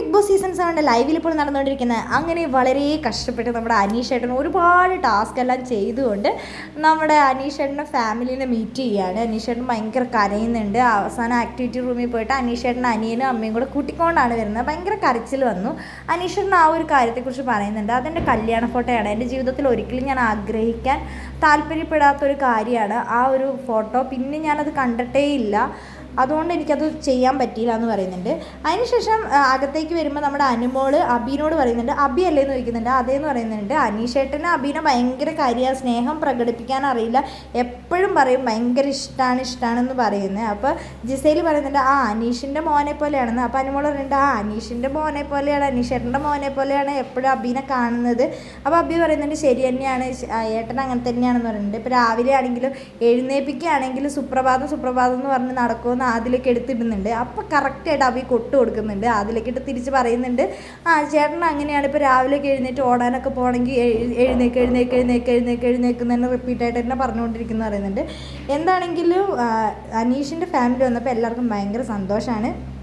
Big boss season സെവന്റെ ലൈവിൽ ഇപ്പോൾ നടന്നുകൊണ്ടിരിക്കുന്നത് അങ്ങനെ വളരെ കഷ്ടപ്പെട്ട് നമ്മുടെ അനീഷ് ഏട്ടൻ ഒരുപാട് ടാസ്ക് എല്ലാം ചെയ്തുകൊണ്ട് നമ്മുടെ അനീഷ് ഏട്ടന്റെ ഫാമിലിനെ മീറ്റ് ചെയ്യുകയാണ് അനീഷ് ഏട്ടൻ ഭയങ്കര കരയുന്നുണ്ട്. അവസാനം ആക്ടിവിറ്റി റൂമിൽ പോയിട്ട് അനീഷ് ഏട്ടൻ അനിയനും അമ്മയും കൂടെ കൂട്ടിക്കൊണ്ടാണ് വരുന്നത്. ഭയങ്കര കരച്ചിൽ വന്നു. അനീഷ് ഏട്ടൻ ആ ഒരു കാര്യത്തെക്കുറിച്ച് പറയുന്നുണ്ട്. അതെന്റെ കല്യാണ ഫോട്ടോയാണ്. എന്റെ ജീവിതത്തിൽ ഒരിക്കലും ഞാൻ ആഗ്രഹിക്കാൻ താല്പര്യപ്പെടാത്തൊരു കാര്യമാണ് ആ ഒരു ഫോട്ടോ. പിന്നെ ഞാനത് കണ്ടിട്ടേ ഇല്ല. അതുകൊണ്ട് എനിക്കത് ചെയ്യാൻ പറ്റിയില്ല എന്ന് പറയുന്നുണ്ട്. അതിനുശേഷം അകത്തേക്ക് വരുമ്പോൾ നമ്മുടെ അനുമോൾ അബീനോട് പറയുന്നുണ്ട് അബി അല്ലേ എന്ന് ചോദിക്കുന്നുണ്ട്. അതേന്ന് പറയുന്നുണ്ട്. അനീഷേട്ടന് അബീനെ ഭയങ്കര കാര്യ സ്നേഹം പ്രകടിപ്പിക്കാൻ അറിയില്ല. എപ്പോഴും പറയും ഭയങ്കര ഇഷ്ടമാണ് ഇഷ്ടമാണെന്ന് പറയുന്നത്. അപ്പോൾ ജിസയിൽ പറയുന്നുണ്ട് ആ അനീഷിന്റെ മോനെ പോലെയാണെന്ന്. അപ്പോൾ അനുമോൾ പറയുന്നുണ്ട് ആ അനീഷിന്റെ മോനെ പോലെയാണ് അനീഷേട്ടന്റെ മോനെ പോലെയാണ് എപ്പോഴും അബീനെ കാണുന്നത്. അപ്പോൾ അബി പറയുന്നുണ്ട് ശരി തന്നെയാണ്. ഏട്ടൻ അങ്ങനെ തന്നെയാണെന്ന് പറയുന്നുണ്ട്. ഇപ്പോൾ രാവിലെ ആണെങ്കിലും എഴുന്നേൽപ്പിക്കുകയാണെങ്കിലും സുപ്രഭാതം സുപ്രഭാതം എന്ന് പറഞ്ഞ് നടക്കുമെന്ന് അതിലേക്ക് എടുത്തിടുന്നുണ്ട്. അപ്പോൾ കറക്റ്റായിട്ട് അവി കൊട്ട് കൊടുക്കുന്നുണ്ട്. അതിലേക്ക് ഇട്ട് തിരിച്ച് പറയുന്നുണ്ട്. ആ ചേട്ടൻ അങ്ങനെയാണ് ഇപ്പോൾ രാവിലെ എഴുന്നേറ്റ് ഓടാനൊക്കെ പോകണമെങ്കിൽ എഴ്- എഴുന്നേക്ക് എഴുന്നേക്ക് എഴുന്നേക്ക് എഴുന്നേക്ക് എഴുന്നേക്ക് തന്നെ റിപ്പീറ്റായിട്ട് തന്നെ പറഞ്ഞുകൊണ്ടിരിക്കുന്നു പറയുന്നുണ്ട്. എന്താണെങ്കിലും അനീഷിന്റെ ഫാമിലി വന്നപ്പോൾ എല്ലാവർക്കും ഭയങ്കര സന്തോഷമാണ്